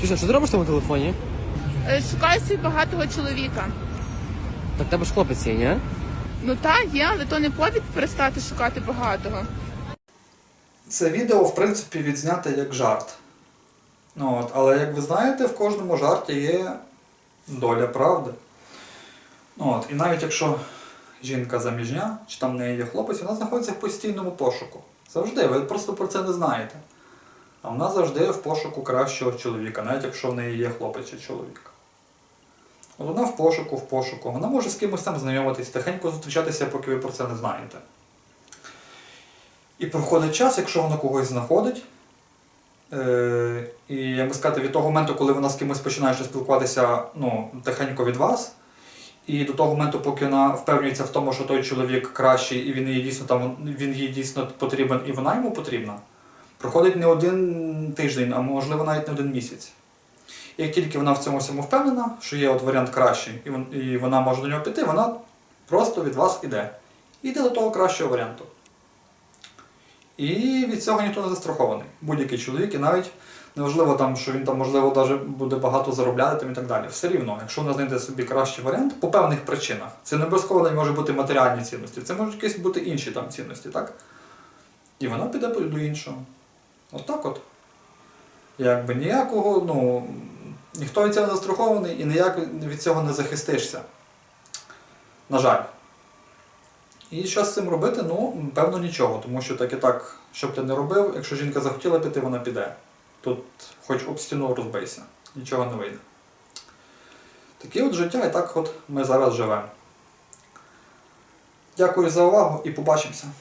Чуся, що ти робиш в тому телефоні? Е, Шукаю собі багатого чоловіка. Так в тебе ж хлопець є, ні? Ну так, є, але то не повід перестати шукати багатого. Це відео, в принципі, відзняте як жарт. Ну, от, але як ви знаєте, в кожному жарті є доля правди. Ну, от, і навіть якщо жінка заміжня, чи там в неї є хлопець, вона знаходиться в постійному пошуку. Завжди, ви просто про це не знаєте. А вона завжди в пошуку кращого чоловіка, навіть якщо в неї є хлопець чи чоловік. От вона в пошуку, в пошуку. Вона може з кимось там знайомитись, тихенько зустрічатися, поки ви про це не знаєте. І проходить час, якщо вона когось знаходить. Е, і як би сказати, від того моменту, коли вона з кимось починає спілкуватися ну, тихенько від вас, і до того моменту, поки вона впевнюється в тому, що той чоловік кращий, і він їй дійсно там він їй дійсно потрібен, і вона йому потрібна, проходить не один тиждень, а можливо навіть не один місяць. І як тільки вона в цьому всьому впевнена, що є от варіант кращий, і вона може до нього піти, вона просто від вас іде. Іде до того кращого варіанту. І від цього ніхто не застрахований. Будь-який чоловік, і навіть неважливо, там, що він там, можливо, даже буде багато заробляти там, і так далі. Все рівно, якщо вона знайде собі кращий варіант по певних причинах, це не обов'язково може бути матеріальні цінності, це можуть якісь бути інші там цінності, так? І вона піде до іншого. От от. Якби ніякого, ну, ніхто від цього не застрахований і ніяк від цього не захистишся. На жаль. І що з цим робити? Ну, певно, нічого, тому що так і так, що б ти не робив, якщо жінка захотіла піти, вона піде. Тут хоч об стіну розбийся, нічого не вийде. Таке от життя, і так от ми зараз живемо. Дякую за увагу і побачимося.